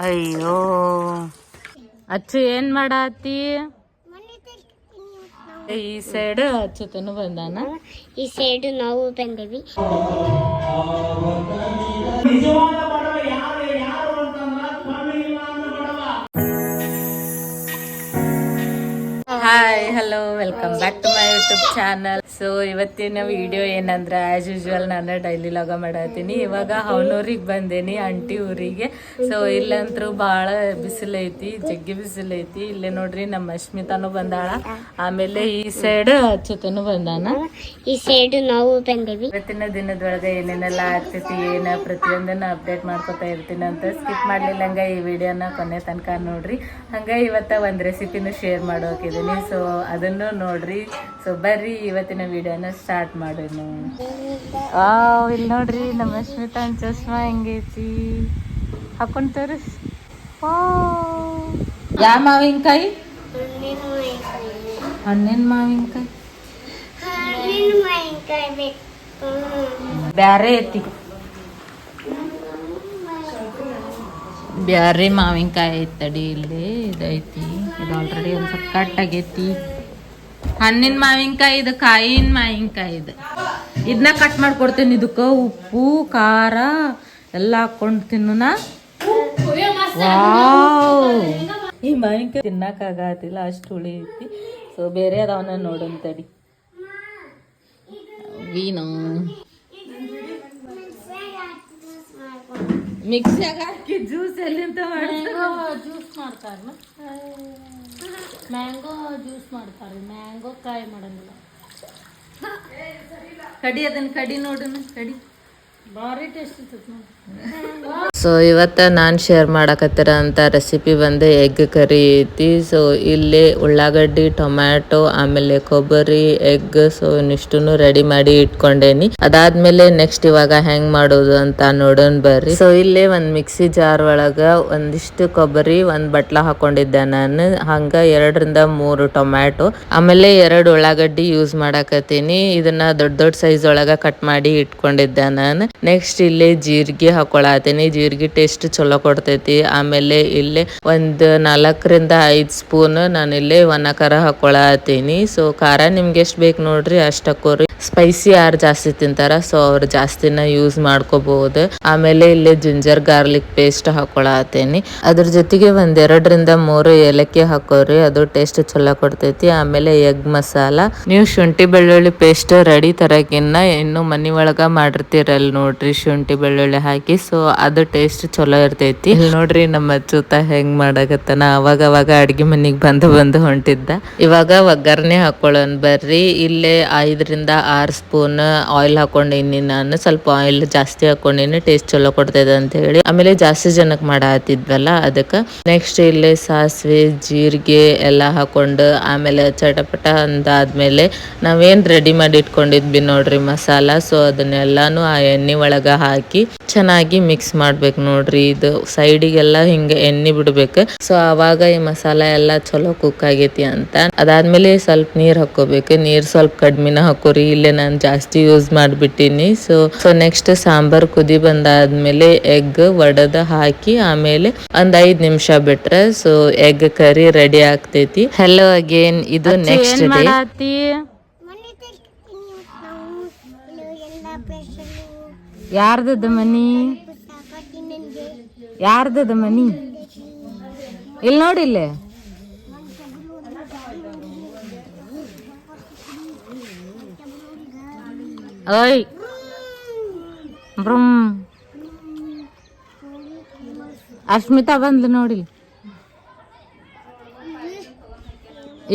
ಅಯ್ಯೋ. ಅಚ್ಚು ಏನ್ ಮಾಡಾತಿ? ಈ ಸೈಡ್ ಅಚ್ಚುತನು ಬಂದಾನ? ಈ ಸೈಡ್ ನಾವು ಬಂದೇವಿ. Hi hello welcome back to YouTube channel so ಇವತ್ತಿನ ವಿಡಿಯೋ ಏನಂದ್ರೆ ಆಸ್ ಯೂಶುವಲ್ ನಾನು ಡೈಲಿ ಲಾಗ ಮಾಡತ್ತೀನಿ. ಇವಾಗ ಅವನೂರಿಗೆ ಬಂದೇನಿ ಅಂಟಿ ಊರಿಗೆ. ಸೊ ಇಲ್ಲಂತರೂ ಭಾಳ ಬಿಸಿಲೈತಿ ಜಗ್ಗಿ ಬಿಸಿಲೈತಿ. ಇಲ್ಲೇ ನೋಡ್ರಿ ನಮ್ಮ ಅಶ್ಮಿತಾನು ಬಂದಾಳ. ಆಮೇಲೆ ಈ ಸೈಡ್ ಅಚ್ಚುತನು ಬಂದಾನ. ಈ ಸೈಡ್ ನಾವು ಬಂದೇವಿ. ಇವತ್ತಿನ ದಿನದೊಳಗೆ ಏನೇನೆಲ್ಲ ಆಗ್ತೈತಿ ಏನ ಪ್ರತಿಯೊಂದನ್ನ ಅಪ್ಡೇಟ್ ಮಾಡ್ಕೊತಾ ಇರ್ತೀನಿ ಅಂತ ಸ್ಕಿಪ್ ಮಾಡ್ಲಿಲ್ಲ ಹಂಗ ಈ ವಿಡಿಯೋನ ಕೊನೆ ತನಕ ನೋಡ್ರಿ. ಹಂಗ ಇವತ್ತ ಒಂದ್ ರೆಸಿಪಿನೂ ಶೇರ್ ಮಾಡೋಕಿದ್ದೀನಿ ಸೊ ಅದನ್ನು ನೋಡ್ರಿ. ಸೊ ಬರ್ರಿ ಇವತ್ತಿನ ವಿಡಿಯೋನ ಸ್ಟಾರ್ಟ್ ಮಾಡೋಣ. ಇಲ್ಲಿ ನೋಡ್ರಿ ನಮ್ಮ ಅಶ್ಮಿತಾ ಚಸ್ಮಾ ಹೆಂಗೈತಿ? ಹಾಕೊಂಡ್ ತೋರಿಸ್ ಯಾ ಮಾವಿನಕಾಯಿ? ಹಣ್ಣಿನ ಮಾವಿನಕಾಯಿ. ಬ್ಯಾರೆ ಐತಿ. ಬ್ಯಾರೆ ಮಾವಿನಕಾಯಿ ಐತಡಿ ಇಲ್ಲಿ. ಇದೈತಿ. ಇದು ಆಲ್ರೆಡಿ ಒಂದ್ ಸ್ವಲ್ಪ ಕಟ್ ಆಗೈತಿ. ಹಣ್ಣಿನ ಮಾವಿನಕಾಯಿ ಇದು, ಕಾಯಿನ ಮಾವಿನಕಾಯಿ ಇದು. ಇದನ್ನ ಕಟ್ ಮಾಡ್ಕೊಡ್ತೀನಿ ಇದಕ್ಕೆ ಉಪ್ಪು, ಖಾರ ಎಲ್ಲ ಹಾಕೊಂಡು ತಿನ್ನ ಈ ಮಾವಿನಕಾಯಿ ತಿನ್ನಕ್ಕಾಗತ್ತಿಲ್ಲ ಅಷ್ಟು ಹುಳಿ ಐತಿ. ಸೊ ಬೇರೆ ಅದಾವನ್ನ ನೋಡೋಣ ತಡಿ. ವೀನು ಮಿಕ್ಸಿಯಾಗ ಹಾಕಿ ಜ್ಯೂಸ್ ಎಲ್ಲಿಂದ ಜ್ಯೂಸ್ ಮಾಡ್ತಾರ ಮ್ಯಾಂಗೋ ಜ್ಯೂಸ್ ಮಾಡ್ತಾರೆ. ಮ್ಯಾಂಗೋ ಕಾಯಿ ಮಾಡಂಗಿಲ್ಲ. ಕಡಿ ಅದನ್ನ ಕಡಿ ನೋಡೋಣ ಕಡಿ. ಭಾರಿ ಟೇಸ್ಟ್ ಇರ್ತೈತಿ ನೋಡಿ. ಸೊ ಇವತ್ತು ನಾನು ಶೇರ್ ಮಾಡಕತ್ತಿರ ಅಂತ ರೆಸಿಪಿ ಬಂದು ಎಗ್ ಕರಿ ಐತಿ. ಸೊ ಇಲ್ಲಿ ಉಳ್ಳಾಗಡ್ಡಿ, ಟೊಮ್ಯಾಟೊ, ಆಮೇಲೆ ಕೊಬ್ಬರಿ ಎಗ್ ಸೊ ಇನ್ನಿಷ್ಟು ರೆಡಿ ಮಾಡಿ ಇಟ್ಕೊಂಡೇನಿ. ಅದಾದ್ಮೇಲೆ ನೆಕ್ಸ್ಟ್ ಇವಾಗ ಹೆಂಗ್ ಮಾಡೋದು ಅಂತ ನೋಡೋಣ ಬರ್ರಿ. ಸೊ ಇಲ್ಲಿ ಒಂದ್ ಮಿಕ್ಸಿ ಜಾರ್ ಒಳಗ ಒಂದಿಷ್ಟು ಕೊಬ್ಬರಿ, ಒಂದ್ ಬಟ್ಲ ಹಾಕೊಂಡಿದ್ದೆ ನಾನು. ಹಂಗ ಎರಡರಿಂದ ಮೂರು ಟೊಮ್ಯಾಟೊ. ಆಮೇಲೆ ಎರಡು ಉಳ್ಳಾಗಡ್ಡಿ ಯೂಸ್ ಮಾಡಾಕತ್ತೀನಿ. ಇದನ್ನ ದೊಡ್ಡ ದೊಡ್ಡ ಸೈಜ್ ಒಳಗ ಕಟ್ ಮಾಡಿ ಇಟ್ಕೊಂಡಿದ್ದೆ ನಾನು. ನೆಕ್ಸ್ಟ್ ಇಲ್ಲಿ ಜೀರಿಗೆ ಹಾಕೊಳತೀನಿ. ಜೀರಿಗೆ ಟೇಸ್ಟ್ ಚಲೋ ಕೊಡ್ತೈತಿ. ಆಮೇಲೆ ಇಲ್ಲಿ ಒಂದ್ ನಾಲ್ಕರಿಂದ ಐದ್ ಸ್ಪೂನ್ ನಾನಿಲ್ಲಿ ಒಣ ಖಾರ ಹಾಕೊಳತೀನಿ ಸೊ ಖಾರ ನಿಮ್ಗೆ ಎಷ್ಟ್ ಬೇಕು ನೋಡ್ರಿ ಅಷ್ಟ್ ಹಾಕೋರಿ ಸ್ಪೈಸಿ ಯಾರು ಜಾಸ್ತಿ ತಿಂತಾರ ಸೊ ಅವ್ರು ಜಾಸ್ತಿನ ಯೂಸ್ ಮಾಡ್ಕೋಬಹುದು ಆಮೇಲೆ ಇಲ್ಲಿ ಜಿಂಜರ್ ಗಾರ್ಲಿಕ್ ಪೇಸ್ಟ್ ಹಾಕೊಳತೇನಿ ಅದ್ರ ಜೊತೆಗೆ ಒಂದೆರಡರಿಂದ ಮೂರು ಏಲಕ್ಕಿ ಹಾಕೋರಿ, ಅದು ಟೇಸ್ಟ್ ಚಲೋ ಕೊಡ್ತೈತಿ. ಆಮೇಲೆ ಎಗ್ ಮಸಾಲ. ನೀವು ಶುಂಠಿ ಬೆಳ್ಳುಳ್ಳಿ ಪೇಸ್ಟ್ ರೆಡಿ ತರಕಿನ್ನ ಇನ್ನು ಮನಿ ಒಳಗ ಮಾಡಿರ್ತೀರಲ್ ನೋಡ್ರಿ ಶುಂಠಿ ಬೆಳ್ಳುಳ್ಳಿ ಹಾಕಿ ಸೊ ಅದು ಟೇಸ್ಟ್ ಚಲೋ ಇರ್ತೈತಿ. ನೋಡ್ರಿ ನಮ್ಮ ಅಚ್ಚುತ ಹೆಂಗ್ ಮಾಡಾಗತ್ತನ ಅವಾಗ ಅವಾಗ ಅಡ್ಗೆ ಮನಿಗ್ ಬಂದು ಬಂದು ಹೊಂಟಿದ್ದ. ಇವಾಗ ಒಗ್ಗರಣೆ ಹಾಕೊಳ್ಳೋಣ ಬರ್ರಿ. ಇಲ್ಲೇ ಐದರಿಂದ ಆರು ಸ್ಪೂನ್ ಆಯಿಲ್ ಹಾಕೊಂಡಿನಿ ನಾನು. ಸ್ವಲ್ಪ ಆಯಿಲ್ ಜಾಸ್ತಿ ಹಾಕೊಂಡಿನಿ ಟೇಸ್ಟ್ ಚಲೋ ಕೊಡ್ತೈತೆ ಅಂತ ಹೇಳಿ. ಆಮೇಲೆ ಜಾಸ್ತಿ ಜನಕ್ಕೆ ಮಾಡಾತಿದ್ವಲ್ಲ ಅದಕ್ಕೆ ನೆಕ್ಸ್ಟ್ ಇಲ್ಲಿ ಸಾಸಿವೆ, ಜೀರಿಗೆ ಎಲ್ಲ ಹಾಕೊಂಡು ಆಮೇಲೆ ಚಟಪಟ ಅಂದಾದ್ಮೇಲೆ ನಾವೇನ್ ರೆಡಿ ಮಾಡಿ ಇಟ್ಕೊಂಡಿದ್ವಿ ನೋಡ್ರಿ ಮಸಾಲ. ಸೊ ಅದನ್ನೆಲ್ಲಾನು ಆ ಎಣ್ಣೆ ಒಳಗೆ ಹಾಕಿ ಚೆನ್ನಾಗಿ ಮಿಕ್ಸ್ ಮಾಡ್ಬೇಕು ನೋಡ್ರಿ. ಇದು ಸೈಡಿಗೆಲ್ಲ ಹಿಂಗೆ ಎಣ್ಣೆ ಬಿಡ್ಬೇಕು. ಸೊ ಆವಾಗ ಈ ಮಸಾಲ ಎಲ್ಲ ಚಲೋ ಕುಕ್ ಆಗೈತಿ ಅಂತ. ಅದಾದ್ಮೇಲೆ ಸ್ವಲ್ಪ ನೀರ್ ಹಾಕೋಬೇಕು ನೀರ್ ಸ್ವಲ್ಪ ಕಡ್ಮಿನ ಹಾಕೋರಿ. ಇಲ್ಲೇ ನಾನು ಜಾಸ್ತಿ ಯೂಸ್ ಮಾಡಿಬಿಟ್ಟೀನಿ. ಸೊ ಸೊ ನೆಕ್ಸ್ಟ್ ಸಾಂಬಾರ್ ಕುದಿ ಬಂದಾದ್ಮೇಲೆ ಎಗ್ ಒಡದ ಹಾಕಿ ಆಮೇಲೆ ಒಂದ್ ಐದ್ ನಿಮಿಷ ಬಿಟ್ರೆ ಸೊ ಎಗ್ ಕರಿ ರೆಡಿ ಆಗ್ತೈತಿ. ಹಲೋ ಅಗೇನ್ ಇದು ನೆಕ್ಸ್ಟ್ ಡೇ ಯಾರ್ದದ ಮನಿ? ಯಾರ್ದದ ಮನಿ? ಇಲ್ಲಿ. ನೋಡಿಲ್ಲ ಓಯ್ ಬ್ರಮ್ ಅಶ್ಮಿತಾ ಬಂದ್ಲು ನೋಡಿ.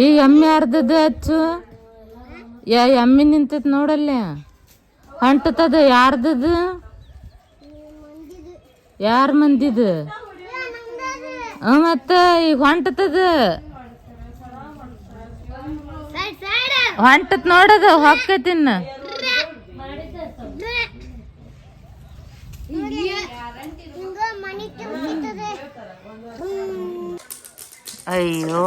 ಈ ಎಮ್ಮೆ ಅರ್ಧದ ಹಚ್ಚು. ಯಾ ಎಮ್ಮೆ ನಿಂತತ್ ನೋಡಲ್ಲೇ. ಹೊಂಟತದ ಯಾರ್ದದ? ಯಾರ ಮಂದಿದ? ಮತ್ತ ಈಗ ಹೊಂಟತದ ಹೊಂಟತ್ ನೋಡದ ಹೊಕ್ಕತಿನ್ನ ಅಯ್ಯೋ.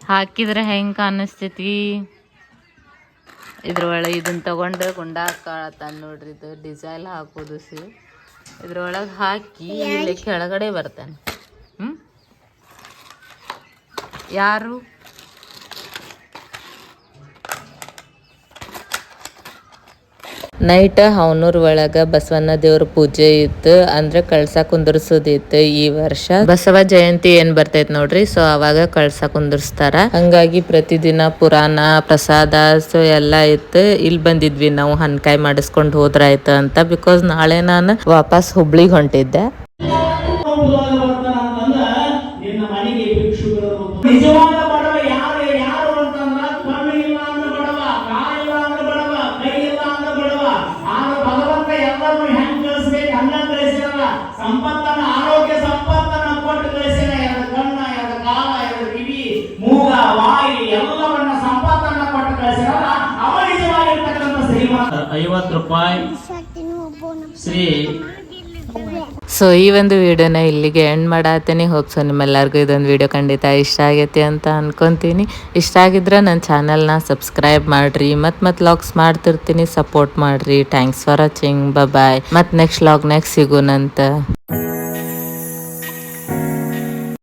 ಹಾಕಿದ್ರೆ ಹೆಂಗ್ ಕಾಣಿಸ್ತೈತಿ ಇದ್ರೊಳಗೆ ಇದನ್ನ ತಗೊಂಡು ಗುಂಡ ಹಾಕಳತ್ತಾನ ನೋಡ್ರಿ ಇದು ಡಿಸೈಲ್ ಹಾಕೋದು ಸಿ. ಇದ್ರೊಳಗೆ ಹಾಕಿ ಇಲ್ಲಿ ಕೆಳಗಡೆ ಬರ್ತಾನೆ. ಹ್ಞೂ ಯಾರು? ನೈಟ್ ಹವನೂರ್ ಒಳಗ ಬಸವಣ್ಣ ದೇವ್ರ ಪೂಜೆ ಇತ್ತು, ಅಂದ್ರೆ ಕಳ್ಸ ಕುಂದರ್ಸೋದಿತ್ತು ಈ ವರ್ಷ. ಬಸವ ಜಯಂತಿ ಏನ್ ಬರ್ತೈತ್ ನೋಡ್ರಿ? ಸೊ ಅವಾಗ ಕಳ್ಸ ಕುಂದರ್ಸ್ತಾರ. ಹಂಗಾಗಿ ಪ್ರತಿದಿನ ಪುರಾಣ, ಪ್ರಸಾದ ಸೊ ಎಲ್ಲಾ ಇತ್ತು. ಇಲ್ಲಿ ಬಂದಿದ್ವಿ ನಾವು ಹನ್ಕಾಯಿ ಮಾಡಿಸ್ಕೊಂಡ್ ಹೋದ್ರಾಯ್ತು ಅಂತ. ಬಿಕಾಸ್ ನಾಳೆ ನಾನು ವಾಪಸ್ ಹುಬ್ಳಿಗ್ ಹೊಂಟಿದ್ದೆ. ಎಲ್ಲರನ್ನು ಹೆಂಗ್ ಕಳಿಸ್ಬೇಕು ಹಂಗ ಕಳಿಸ್ಯಾರ ಸಂಪತ್ತನ್ನ ಆರೋಗ್ಯ ಸಂಪತ್ತನ್ನ ಕೊಟ್ಟು ಕಳಿಸ್ಯಾರ ಎರಡು ಕಣ್ಣ ಎರಡು ಕಾಲ ಎರಡು ಕಿವಿ ಮೂಗ ವಾಯಿ ಎಲ್ಲವನ್ನ ಸಂಪತ್ತನ್ನ ಕೊಟ್ಟು ಕಳಿಸ್ಯಾರ ಅವ ನಿಜವಾಗಿರ್ತಕ್ಕಂಥ ಶ್ರೀಮಂತ. ಐವತ್ತು ರೂಪಾಯಿ ಶ್ರೀ ಸೊ ಈ ಒಂದು ವಿಡಿಯೋನ ಇಲ್ಲಿಗೆ ಎಂಡ್ ಮಾಡತ್ತೀನಿ ಹೋಪ್ ಸೊ ನಿಮ್ಮೆಲ್ಲರಿಗೂ ಇದೊಂದು ವಿಡಿಯೋ ಖಂಡಿತ ಇಷ್ಟ ಆಗೈತಿ ಅಂತ ಅನ್ಕೊಂತೀನಿ. ಇಷ್ಟ ಆಗಿದ್ರೆ ನನ್ನ ಚಾನಲ್ನ ಸಬ್ಸ್ಕ್ರೈಬ್ ಮಾಡ್ರಿ. ಮತ್ತು ಮತ್ತೆ ಲಾಗ್ಸ್ ಮಾಡ್ತಿರ್ತೀನಿ. ಸಪೋರ್ಟ್ ಮಾಡ್ರಿ. ಥ್ಯಾಂಕ್ಸ್ ಫಾರ್ ವಾಚಿಂಗ್ ಬಾಯ್ ಮತ್ತು ನೆಕ್ಸ್ಟ್ ಲಾಗ್ ನೆಕ್ಸ್ಟ್ ಸಿಗೋಣಂತ